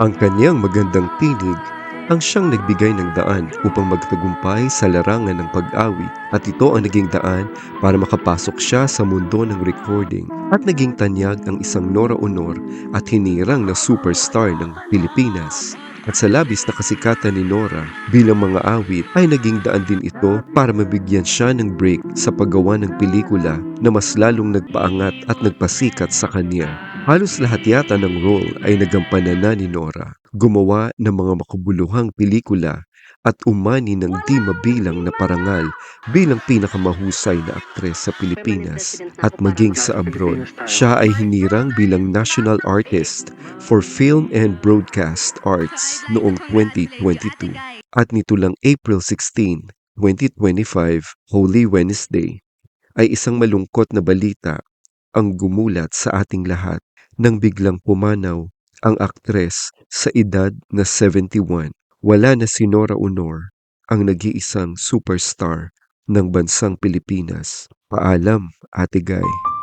Ang kanyang magandang tinig ang siyang nagbigay ng daan upang magtagumpay sa larangan ng pag-awit at ito ang naging daan para makapasok siya sa mundo ng recording at naging tanyag ang isang Nora Honor at hinirang na superstar ng Pilipinas. At sa labis na kasikatan ni Nora bilang mga awit ay naging daan din ito para mabigyan siya ng break sa paggawa ng pelikula na mas lalong nagpaangat at nagpasikat sa kanya. Halos lahat yata ng role ay nagampanan na ni Nora. Gumawa ng mga makabuluhang pelikula at umani ng di mabilang na parangal bilang pinakamahusay na aktres sa Pilipinas at maging sa abroad. Siya ay hinirang bilang National Artist for Film and Broadcast Arts noong 2022. At nito lang April 16, 2025, Holy Wednesday, ay isang malungkot na balita ang gumulat sa ating lahat nang biglang pumanaw ang aktres sa edad na 71. Wala na si Nora Honor, ang nag-iisang superstar ng bansang Pilipinas. Paalam, Ate Guy.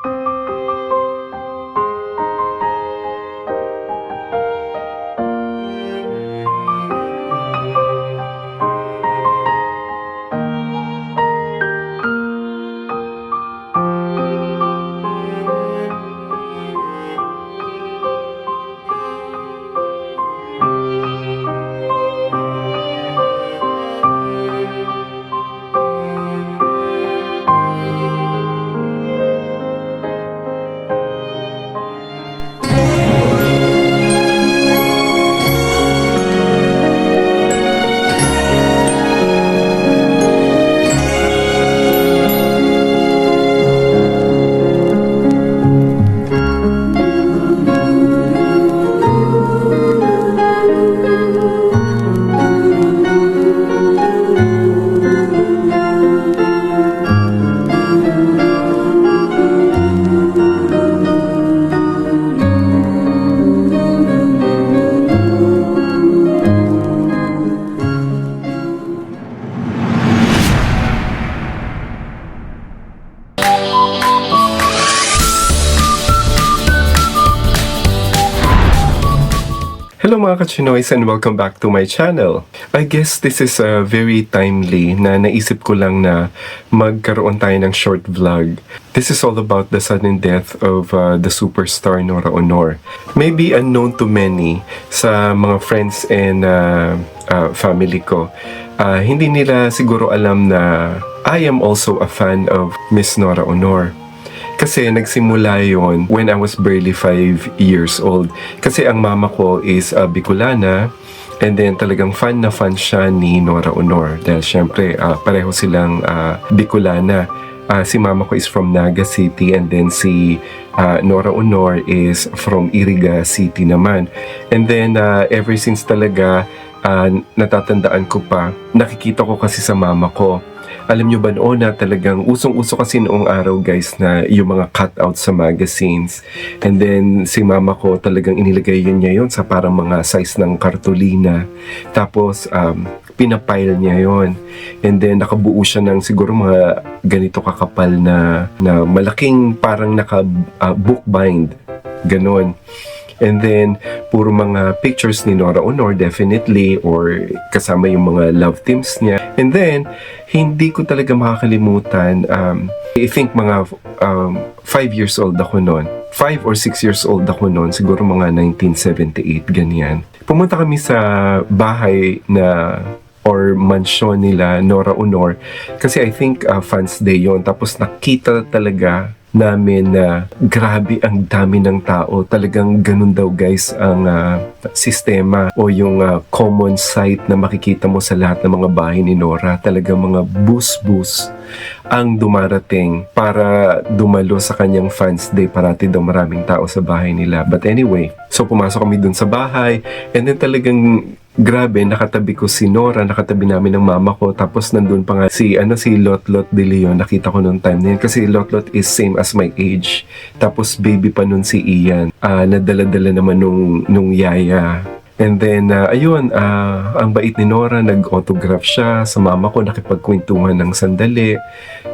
Kachinoys and welcome back to my channel. I guess this is uh, very timely na naisip ko lang na magkaroon tayo ng short vlog. This is all about the sudden death of uh, the superstar Nora Honor. Maybe unknown to many sa mga friends and uh, uh, family ko. Uh, hindi nila siguro alam na I am also a fan of Miss Nora Honor. Kasi nagsimula yon when I was barely 5 years old. Kasi ang mama ko is uh, Bicolana and then talagang fan na fan siya ni Nora Honor. Dahil syempre uh, pareho silang uh, Bicolana. Uh, si mama ko is from Naga City and then si uh, Nora Honor is from Iriga City naman. And then uh, ever since talaga uh, natatandaan ko pa, nakikita ko kasi sa mama ko alam nyo ba noon na talagang usong-uso kasi noong araw guys na yung mga cutout sa magazines. And then si mama ko talagang inilagay yun niya yun sa parang mga size ng kartolina. Tapos um, pinapile niya yon And then nakabuo siya ng siguro mga ganito kakapal na, na malaking parang naka uh, bookbind. Ganon. And then, puro mga pictures ni Nora Honor, definitely, or kasama yung mga love teams niya. And then, hindi ko talaga makakalimutan, um, I think mga um, 5 years old ako noon. 5 or 6 years old ako noon, siguro mga 1978, ganyan. Pumunta kami sa bahay na or mansyon nila Nora Honor kasi I think uh, fans day yon tapos nakita talaga namin na grabe ang dami ng tao. Talagang ganun daw guys ang uh, sistema o yung uh, common sight na makikita mo sa lahat ng mga bahay ni Nora. Talagang mga bus-bus ang dumarating para dumalo sa kanyang fans day. Parati daw maraming tao sa bahay nila. But anyway, so pumasok kami dun sa bahay and then talagang grabe, nakatabi ko si Nora, nakatabi namin ng mama ko, tapos nandun pa nga si, ano, si Lot Lot de Leon, nakita ko noong time na yun, kasi Lot Lot is same as my age, tapos baby pa nun si Ian, uh, nadala-dala naman nung, nung yaya, And then, ah, ayun, ah, ang bait ni Nora, nag-autograph siya sa mama ko, nakipagkwentuhan ng sandali.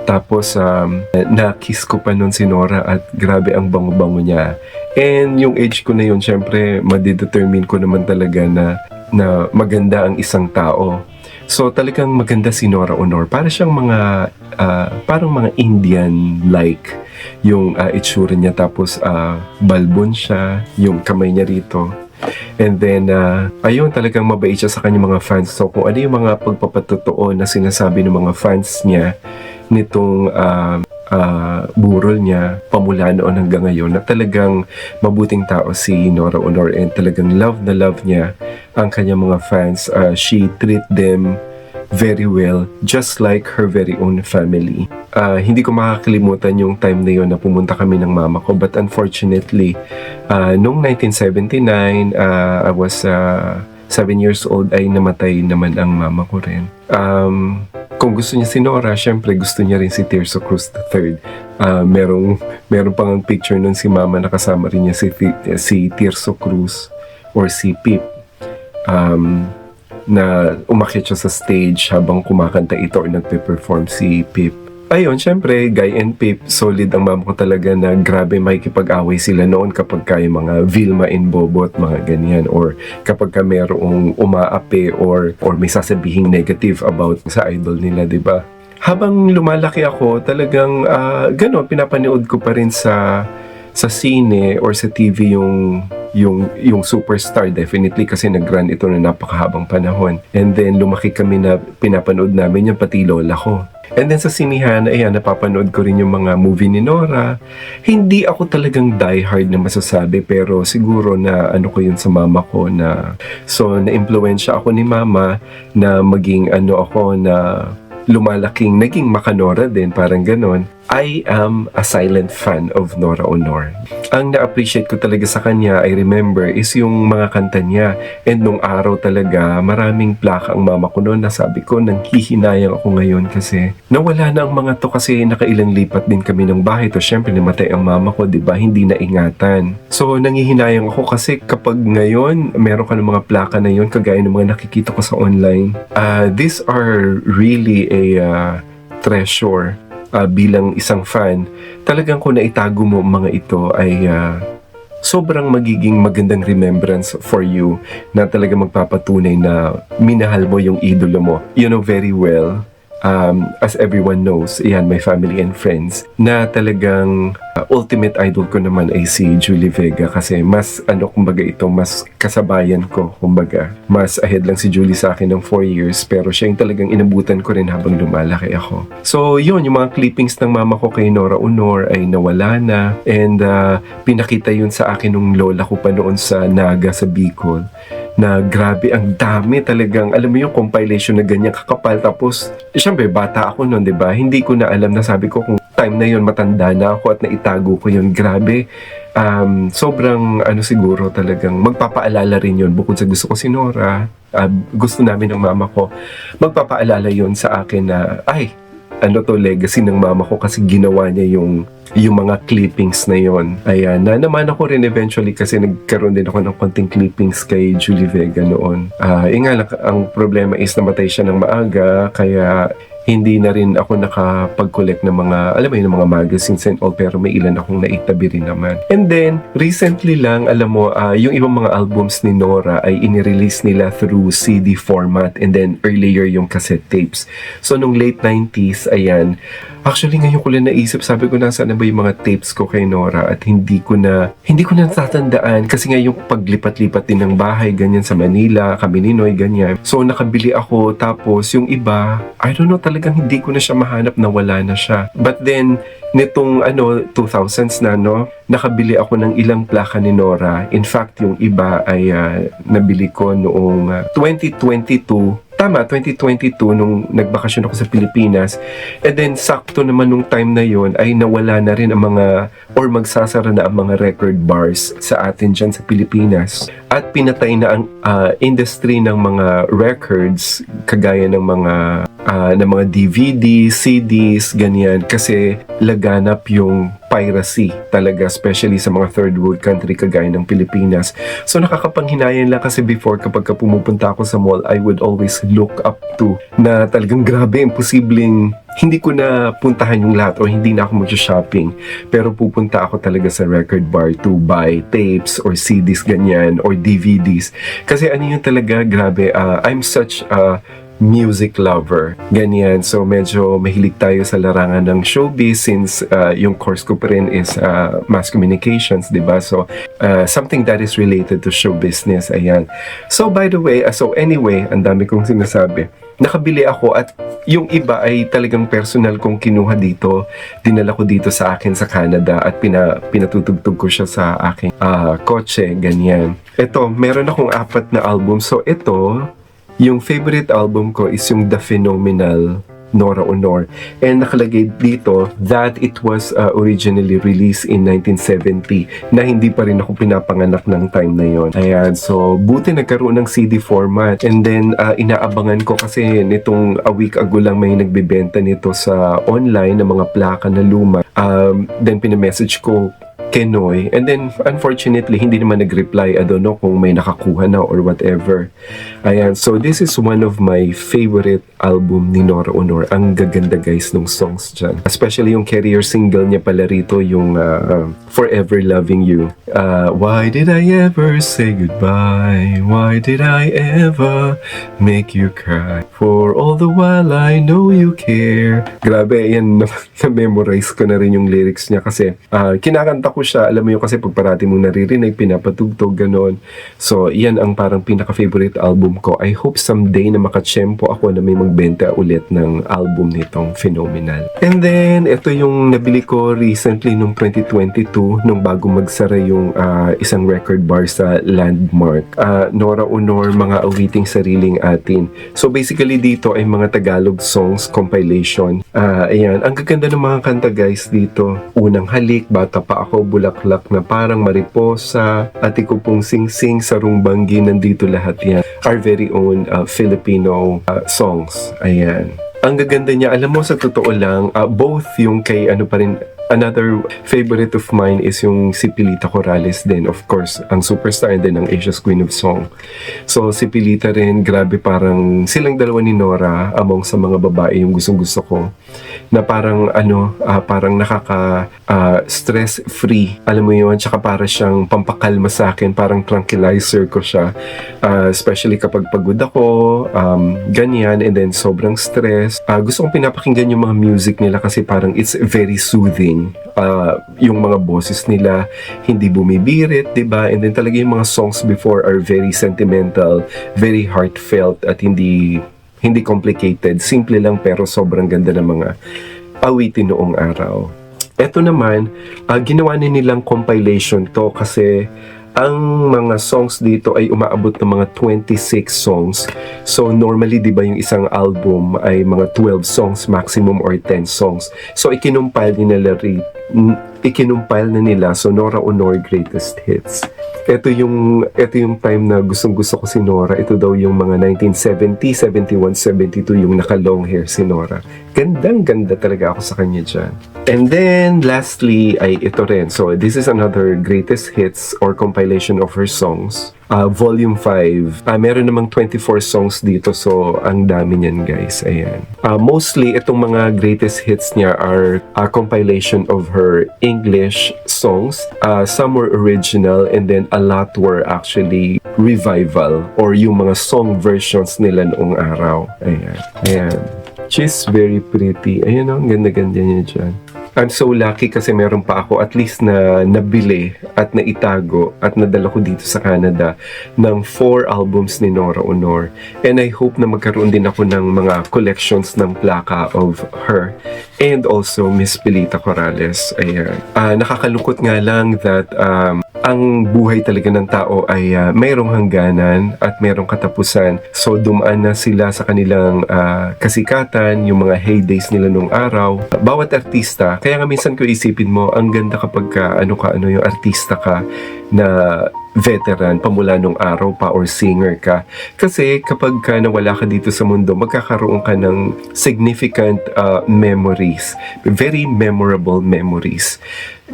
Tapos, um, na-kiss ko pa nun si Nora at grabe ang bango-bango niya. And yung age ko na yun, syempre, madidetermine ko naman talaga na, na maganda ang isang tao. So talagang maganda si Nora Honor. Para siyang mga, ah, parang mga Indian-like yung ah, itsura niya. Tapos ah, balbon siya, yung kamay niya rito. And then, ah, ayun, talagang mabait siya sa kanyang mga fans. So kung ano yung mga pagpapatotoo na sinasabi ng mga fans niya nitong ah, ah, burol niya pamula noon hanggang ngayon na talagang mabuting tao si Nora Honor and talagang love na love niya ang kanyang mga fans. Uh, she treat them very well, just like her very own family. Uh, hindi ko makakalimutan yung time na yun na pumunta kami ng mama ko. But unfortunately, uh, noong 1979, uh, I was uh, 7 years old ay namatay naman ang mama ko rin. Um, kung gusto niya si Nora, syempre gusto niya rin si Tirso Cruz III. Uh, merong, merong pang picture nun si mama na rin niya si, si Tirso Cruz or si Pip um, na umakyat siya sa stage habang kumakanta ito or nagpe-perform si Pip. Ayun, syempre, Guy and Pip, solid ang mama ko talaga na grabe makikipag-away sila noon kapag kayo mga Vilma and Bobo at mga ganyan or kapag ka merong umaapi or, or may sasabihing negative about sa idol nila, di ba? Habang lumalaki ako, talagang uh, gano'n, pinapanood ko pa rin sa sa sine or sa TV yung yung yung superstar definitely kasi nag-run ito na napakahabang panahon. And then lumaki kami na pinapanood namin yung pati lola ko. And then sa sinihan, ayan, napapanood ko rin yung mga movie ni Nora. Hindi ako talagang diehard na masasabi pero siguro na ano ko yun sa mama ko na so na-impluensya ako ni mama na maging ano ako na lumalaking naging makanora din, parang ganon. I am a silent fan of Nora Honor. Ang na-appreciate ko talaga sa kanya, I remember, is yung mga kanta niya. And nung araw talaga, maraming plaka ang mama ko noon. Nasabi ko, nang hihinayang ako ngayon kasi nawala na ang mga to kasi nakailang lipat din kami ng bahay. To syempre, namatay ang mama ko, di ba? Hindi na ingatan. So, nangihinayang ako kasi kapag ngayon, meron ka ng mga plaka na yon kagaya ng mga nakikita ko sa online. Uh, these are really a uh, treasure uh, bilang isang fan, talagang kung naitago mo mga ito ay uh, sobrang magiging magandang remembrance for you na talaga magpapatunay na minahal mo yung idolo mo. You know very well, um, as everyone knows, yan, my family and friends, na talagang uh, ultimate idol ko naman ay si Julie Vega kasi mas, ano, kumbaga ito, mas kasabayan ko, kumbaga. Mas ahead lang si Julie sa akin ng 4 years, pero siya yung talagang inabutan ko rin habang lumalaki ako. So, yun, yung mga clippings ng mama ko kay Nora Honor ay nawala na and uh, pinakita yun sa akin nung lola ko pa noon sa Naga sa Bicol na grabe ang dami talagang alam mo yung compilation na ganyan kakapal. Tapos syempre bata ako noon 'di ba? Hindi ko na alam na sabi ko kung time na yon matanda na ako at naitago ko yon grabe um, sobrang ano siguro talagang magpapaalala rin yon bukod sa gusto ko si Nora. Uh, gusto namin ng mama ko. Magpapaalala yon sa akin na ay ano to legacy ng mama ko kasi ginawa niya yung yung mga clippings na yon. Ayan, na naman ako rin eventually kasi nagkaroon din ako ng konting clippings kay Julie Vega noon. Ah, uh, nga ang problema is namatay siya ng maaga kaya hindi na rin ako nakapag-collect ng mga, alam mo yun, ng mga magazines and all, pero may ilan akong naitabi rin naman. And then, recently lang, alam mo, uh, yung ibang mga albums ni Nora ay inirelease nila through CD format and then earlier yung cassette tapes. So, nung late 90s, ayan, Actually, ngayon ko lang naisip, sabi ko nasa na ba yung mga tapes ko kay Nora at hindi ko na, hindi ko na natatandaan kasi nga yung paglipat-lipat din ng bahay, ganyan sa Manila, kami ni Noy, ganyan. So, nakabili ako, tapos yung iba, I don't know, talagang hindi ko na siya mahanap na wala na siya. But then, nitong ano 2000s na no nakabili ako ng ilang plaka ni Nora in fact yung iba ay uh, nabili ko noong uh, 2022 tama, 2022 nung nagbakasyon ako sa Pilipinas. And then sakto naman nung time na yon ay nawala na rin ang mga or magsasara na ang mga record bars sa atin dyan sa Pilipinas. At pinatay na ang uh, industry ng mga records kagaya ng mga ah, ng mga DVD, CDs, ganyan. Kasi laganap yung piracy talaga, especially sa mga third world country kagaya ng Pilipinas. So nakakapanghinayang lang kasi before kapag ka pumupunta ako sa mall, I would always look up to na talagang grabe, imposibleng hindi ko na puntahan yung lahat o hindi na ako mag-shopping. Pero pupunta ako talaga sa record bar to buy tapes or CDs ganyan or DVDs. Kasi ano yun talaga, grabe, ah, I'm such a music lover. Ganyan. So, medyo mahilig tayo sa larangan ng showbiz since uh, yung course ko pa rin is uh, mass communications, di ba? So, uh, something that is related to show business. Ayan. So, by the way, uh, so anyway, ang dami kong sinasabi. Nakabili ako at yung iba ay talagang personal kong kinuha dito. Dinala ko dito sa akin sa Canada at pina, pinatutugtog ko siya sa aking ah, kotse, ganyan. Ito, meron akong apat na album. So, ito, yung favorite album ko is yung The Phenomenal Nora Honor. And nakalagay dito that it was uh, originally released in 1970 na hindi pa rin ako pinapanganak ng time na yon. Ayan, so buti nagkaroon ng CD format. And then uh, inaabangan ko kasi nitong a week ago lang may nagbebenta nito sa online ng mga plaka na luma. Um, then pinamessage ko kay Noy. And then, unfortunately, hindi naman nag-reply. I don't know kung may nakakuha na or whatever. Ayan. So, this is one of my favorite album ni Nora Honor. Ang gaganda guys ng songs dyan. Especially yung carrier single niya pala rito, yung uh, Forever Loving You. Uh, Why did I ever say goodbye? Why did I ever make you cry? For all the while I know you care. Grabe, yan, na-memorize ko na rin yung lyrics niya kasi ah, kinakanta ko siya, alam mo yun kasi pag parati mong naririnig, pinapatugtog, ganon. So, yan ang parang pinaka-favorite album ko. I hope someday na makachempo ako na may magbenta ulit ng album nitong Phenomenal. And then, ito yung nabili ko recently nung 2022, nung bago magsara yung ah, isang record bar sa Landmark. Ah, Nora Honor, mga awiting sariling atin. So, basically dito ay mga Tagalog songs compilation. Ah, ayan, ang gaganda ng mga kanta guys dito. Unang halik, bata pa ako, bulaklak na parang mariposa, ati ko pong sing-sing, sarong banggi, nandito lahat yan. Our very own ah, Filipino ah, songs. Ayan. Ang gaganda niya, alam mo sa totoo lang, ah, both yung kay ano pa rin, another favorite of mine is yung si Pilita Corrales din, of course, ang superstar and then ang Asia's Queen of Song. So si Pilita rin, grabe parang silang dalawa ni Nora among sa mga babae yung gustong gusto ko na parang ano, ah, parang nakaka ah. Alam mo yun, tsaka para siyang pampakalma sa akin, parang tranquilizer ko siya. Ah, especially kapag pagod ako, um, ganyan, and then sobrang stress. Ah, gusto kong pinapakinggan yung mga music nila kasi parang it's very soothing. Ah, yung mga boses nila hindi bumibirit, 'di ba? And then talaga yung mga songs before are very sentimental, very heartfelt at hindi hindi complicated. Simple lang pero sobrang ganda ng mga awitin noong araw. Ito naman, ah, ginawa ni nilang compilation to kasi ang mga songs dito ay umaabot ng mga 26 songs. So normally 'di ba yung isang album ay mga 12 songs maximum or 10 songs. So ikinumpile ni nila ikinumpile na nila Sonora Honor Greatest Hits. Ito yung ito yung time na gustong-gusto ko si Nora. Ito daw yung mga 1970, 71, 72 yung naka-long hair si Nora. Gandang-ganda talaga ako sa kanya dyan. And then, lastly, ay ito rin. So, this is another greatest hits or compilation of her songs. Uh, volume 5. Ah, meron namang 24 songs dito. So, ang dami niyan, guys. Ayan. Ah, mostly, itong mga greatest hits niya are a compilation of her English songs. Ah, some were original and then a lot were actually revival or yung mga song versions nila noong araw. Ayan. Ayan. She's very pretty. Ayan oh, ang ganda-ganda niya dyan. I'm so lucky kasi meron pa ako at least na nabili at naitago at nadala ko dito sa Canada ng four albums ni Nora Honor. And I hope na magkaroon din ako ng mga collections ng plaka of her and also Miss Pilita Corrales. Ayan. Ah, nakakalungkot nga lang that um, ang buhay talaga ng tao ay ah, mayroong hangganan at mayroong katapusan. So dumaan na sila sa kanilang ah, kasikatan, yung mga heydays nila nung araw. Bawat artista, kaya nga minsan ko isipin mo, ang ganda kapag ka, ano ka, ano yung artista ka, na veteran pamula nung araw pa or singer ka. Kasi kapag ka nawala ka dito sa mundo, magkakaroon ka ng significant uh, memories. Very memorable memories.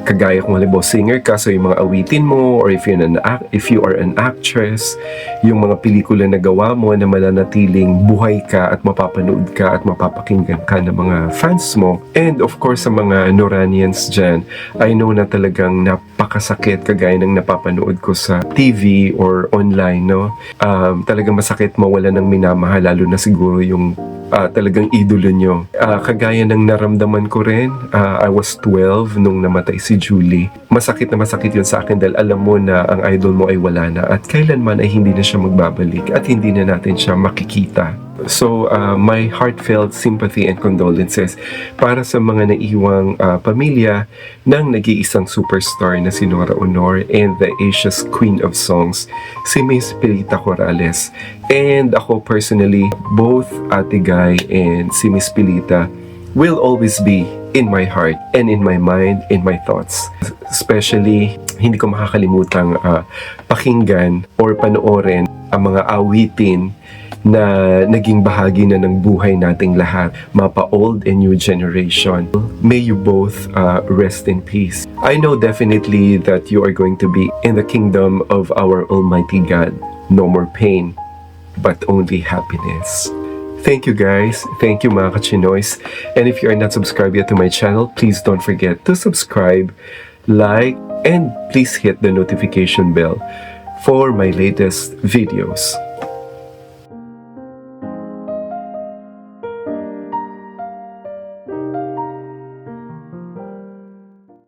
Kagaya kung halimbawa singer ka, so yung mga awitin mo, or if, you're an, if you are an actress, yung mga pelikula na gawa mo na mananatiling buhay ka at mapapanood ka at mapapakinggan ka ng mga fans mo. And of course, sa mga Noranians dyan, I know na talagang napakasakit kagaya ng napapanood ko sa TV or online, no? Um, talagang masakit mawala ng minamahal, lalo na siguro yung ah, talagang idolo nyo. Ah, kagaya ng naramdaman ko rin, ah, I was 12 nung namatay si Julie. Masakit na masakit yun sa akin dahil alam mo na ang idol mo ay wala na at kailanman ay hindi na siya magbabalik at hindi na natin siya makikita. So, ah, my heartfelt sympathy and condolences para sa mga naiwang ah, pamilya ng nag-iisang superstar na si Nora Honor and the Asia's Queen of Songs, si Miss Pilita Corrales. And ako personally, both Ate Guy and si Miss Pilita will always be in my heart and in my mind, in my thoughts. Especially, hindi ko makakalimutang ah, pakinggan or panoorin ang mga awitin na naging bahagi na ng buhay nating lahat, mapa old and new generation. May you both uh, rest in peace. I know definitely that you are going to be in the kingdom of our Almighty God. No more pain, but only happiness. Thank you guys. Thank you mga kachinoys. And if you are not subscribed yet to my channel, please don't forget to subscribe, like, and please hit the notification bell for my latest videos.